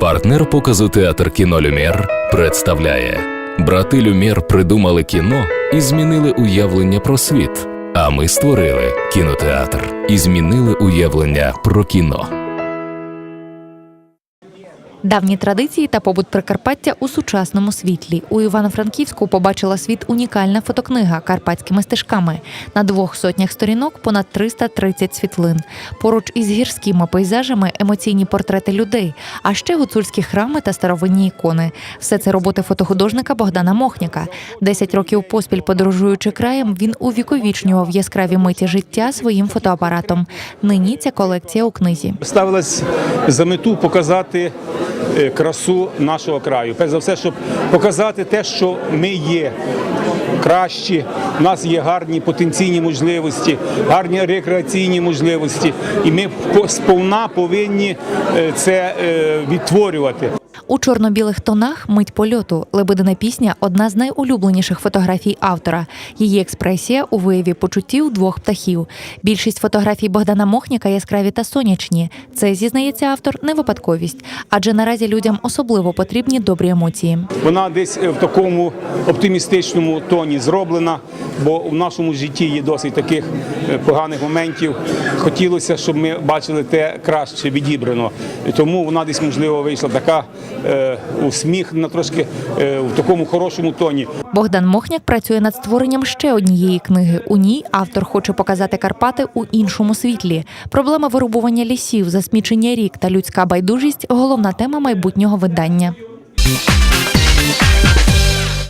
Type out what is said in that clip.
Партнер показу театр кіно Люмєр представляє Брати Люмєр придумали кіно і змінили уявлення про світ. А ми створили кінотеатр і змінили уявлення про кіно. Давні традиції та побут Прикарпаття у сучасному світлі. У Івано-Франківську побачила світ унікальна фотокнига карпатськими стежками. На двох сотнях сторінок понад 330 світлин. Поруч із гірськими пейзажами емоційні портрети людей, а ще гуцульські храми та старовинні ікони. Все це роботи фотохудожника Богдана Мохняка. Десять років поспіль подорожуючи краєм, він увіковічнював яскраві миті життя своїм фотоапаратом. Нині ця колекція у книзі. Ставилась за мету показати красу нашого краю. Перш за все, щоб показати те, що ми є кращі, у нас є гарні потенційні можливості, гарні рекреаційні можливості, і ми по- сповна повинні е, це е, відтворювати. У чорно-білих тонах мить польоту. Лебедина пісня одна з найулюбленіших фотографій автора. Її експресія у вияві почуттів двох птахів. Більшість фотографій Богдана Мохняка яскраві та сонячні. Це зізнається автор не випадковість, адже наразі людям особливо потрібні добрі емоції. Вона десь е, в такому оптимістичному тоні зроблена, бо в нашому житті є досить таких е, поганих моментів. Хотілося, щоб ми бачили те краще відібрано. Тому вона десь можливо вийшла така е, на трошки е, в такому хорошому тоні. Богдан Мохняк працює над створенням ще однієї книги. У ній автор хоче показати Карпати у іншому світлі. Проблема вирубування лісів, засмічення рік та людська байдужість головна тема майбутнього видання.